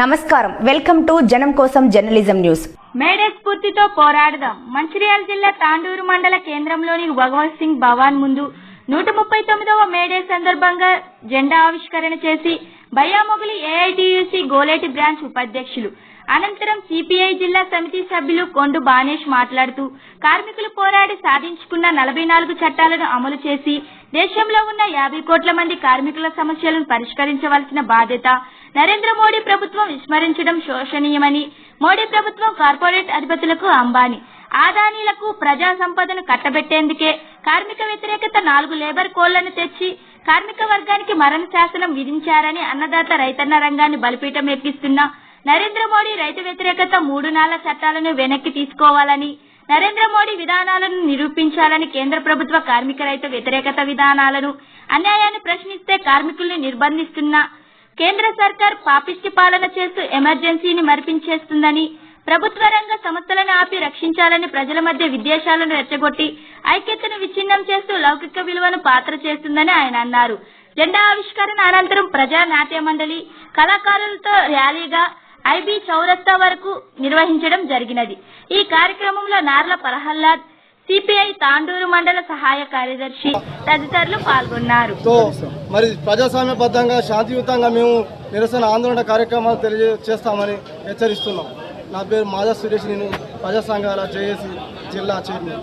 నమస్కారం. Welcome to జనం కోసం జర్నలిజం న్యూస్. మేడే స్ఫూర్తితో పోరాడదాం. మంచిర్యాల జిల్లా తాండూరు మండల కేంద్రంలోని భగవత్ సింగ్ భవాన్ ముందు నూట ముప్పై తొమ్మిదవ మేడే సందర్భంగా జెండా ఆవిష్కరణ చేసి బయ్యామొగలి ఏఐటియుసి గోలేటి బ్రాంచ్ ఉపాధ్యక్షులు. అనంతరం సిపిఐ జిల్లా సమితి సభ్యులు కొండు బానేష్ మాట్లాడుతూ కార్మికులు పోరాడి సాధించుకున్న నలభై నాలుగు చట్టాలను అమలు చేసి దేశంలో ఉన్న యాభై కోట్ల మంది కార్మికుల సమస్యలను పరిష్కరించవలసిన బాధ్యత నరేంద్ర మోడీ ప్రభుత్వం విస్మరించడం శోషనీయమని మోడీ ప్రభుత్వం కార్పొరేట్ అధిపతులకు అంబానీ ఆదానీలకు ప్రజా సంపదను కట్టబెట్టేందుకే కార్మిక వ్యతిరేకత నాలుగు లేబర్ కోళ్ళను తెచ్చి కార్మిక వర్గానికి మరణ శాసనం విధించారని అన్నదాత రైతన్న రంగాన్ని బలిపీఠం ఎక్కిస్తున్న నరేంద్ర మోడీ రైతు వ్యతిరేకత మూడు నాళ్ళ చట్టాలను వెనక్కి తీసుకోవాలని నరేంద్ర మోడీ విధానాలను నిరూపించాలని కేంద్ర ప్రభుత్వ కార్మిక రైతు వ్యతిరేకత విధానాలను అన్యాయాన్ని ప్రశ్నిస్తే కార్మికుల్ని నిర్బంధిస్తున్న కేంద్ర సర్కార్ పాపిష్టి పాలన చేస్తూ ఎమర్జెన్సీని మరిపించేస్తుందని ప్రభుత్వ రంగ సంస్థలను ఆపి రక్షించాలని ప్రజల మధ్య విద్వేషాలను రెచ్చగొట్టి ఐక్యతను విచ్ఛిన్నం చేస్తూ లౌకిక విలువను పాత్ర చేస్తుందని ఆయన అన్నారు. జెండా ఆవిష్కరణ అనంతరం ప్రజా నాట్య మండలి కళాకారులతో ర్యాలీగా ఐబీ చౌరస్తా వరకు నిర్వహించడం జరిగినది. ఈ కార్యక్రమంలో నార్ల ప్రహ్లాద్ సిపిఐ తాండూరు మండల సహాయ కార్యదర్శి తదితరులు పాల్గొన్నారు. మరి ప్రజాస్వామ్యబద్ధంగా శాంతియుతంగా మేము నిరసన ఆందోళన కార్యక్రమాలు తెలియజేస్తామని హెచ్చరిస్తున్నాం. నా పేరు మాధవ్ సురేష్ నేను ప్రజా సంఘాల జేఏసీ జిల్లా చైర్మన్.